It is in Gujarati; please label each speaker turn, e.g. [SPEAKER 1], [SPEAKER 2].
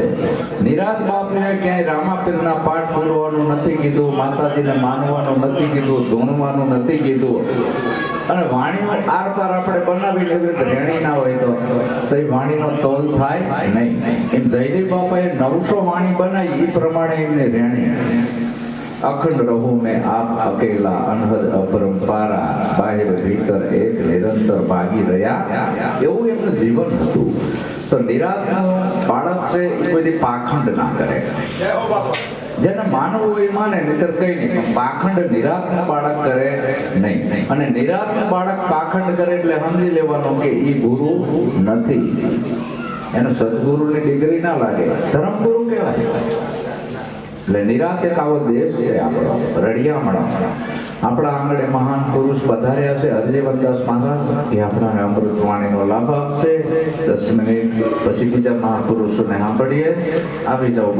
[SPEAKER 1] છે. નિરાત બાપને ક્યાંય રામાપીરના પાઠ બોલવાનું નથી કીધું, માતાજીને માનવાનું નથી કીધું, ધૂણવાનું નથી કીધું. અને વાણીમાં આર પાર આપણે બનાવી લેવી રેણી ના હોય તો. તો એ વાણીનો તોલ થાય નહીં. એમ જયદેવ બાપાએ નવસો વાણી બનાવી એ પ્રમાણે એમને રેણી. અખંડ રહું મેં આપ અકેલા અનહદ અપરંપારા બાહ્ય ભીતર એક નિરંતર ભાગી રહ્યા. એવું એમનું જીવન હતું. તો નિરાશ બાળક છે, એ બધી પાખંડ ના કરે. જેને માનવું એ માને, નહીતર કઈ નહીં. પાખંડ નિરાશ બાળક કરે નહીં. અને નિરાશ બાળક પાખંડ કરે એટલે સમજી લેવાનું કે એ ગુરુ નથી. એને સદગુરુની ડિગ્રી ના લાગે. ધર્મગુરુ કહેવાય. એટલે એક આવો દેશ છે આપણો. રળિયામણા આપણા આંગણે મહાન પુરુષ પધાર્યા છે. હરજીવનદાસ મહારાજ, એ આપણાને અમૃત વાણીનો લાભ આપશે. દસ મિનિટ પછી બીજા મહાપુરુષોને સાંભળીએ. આવી જાઓ.